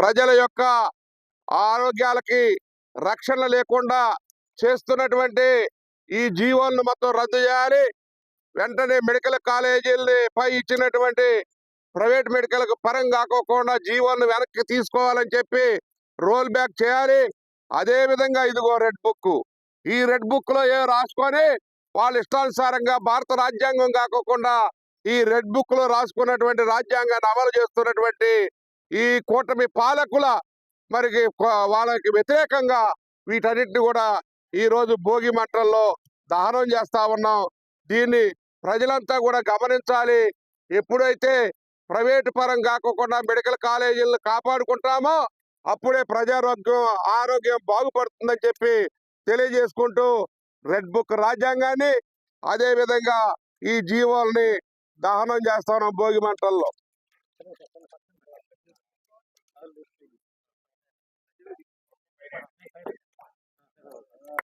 ప్రజల యొక్క ఆరోగ్యాలకి రక్షణ లేకుండా చేస్తున్నటువంటి ఈ జీవోలను మొత్తం రద్దు చేయాలి. వెంటనే మెడికల్ కాలేజీల్ని పై ఇచ్చినటువంటి ప్రైవేట్ మెడికల్ పరం కాకోకుండా జీవోలను వెనక్కి తీసుకోవాలని చెప్పి రోల్ బ్యాక్ చేయాలి. అదే విధంగా ఇదిగో రెడ్ బుక్. ఈ రెడ్ బుక్లో ఏ రాసుకొని వాళ్ళ ఇష్టానుసారంగా భారత రాజ్యాంగం కాకోకుండా ఈ రెడ్ బుక్లో రాసుకున్నటువంటి రాజ్యాంగాన్ని అమలు చేస్తున్నటువంటి ఈ కూటమి పాలకుల మరి వాళ్ళకి వ్యతిరేకంగా వీటన్నిటిని కూడా ఈరోజు భోగి మంటల్లో దహనం చేస్తా ఉన్నాం. దీన్ని ప్రజలంతా కూడా గమనించాలి. ఎప్పుడైతే ప్రైవేటు పరం కాకుండా మెడికల్ కాలేజీలను కాపాడుకుంటామో అప్పుడే ప్రజారోగ్యం ఆరోగ్యం బాగుపడుతుందని చెప్పి తెలియజేసుకుంటూ రెడ్ బుక్ రాజ్యాంగాన్ని అదే విధంగా ఈ జీవోల్ని దహనం చేస్తాను భోగి మంటల్లో. tenemos que hacer a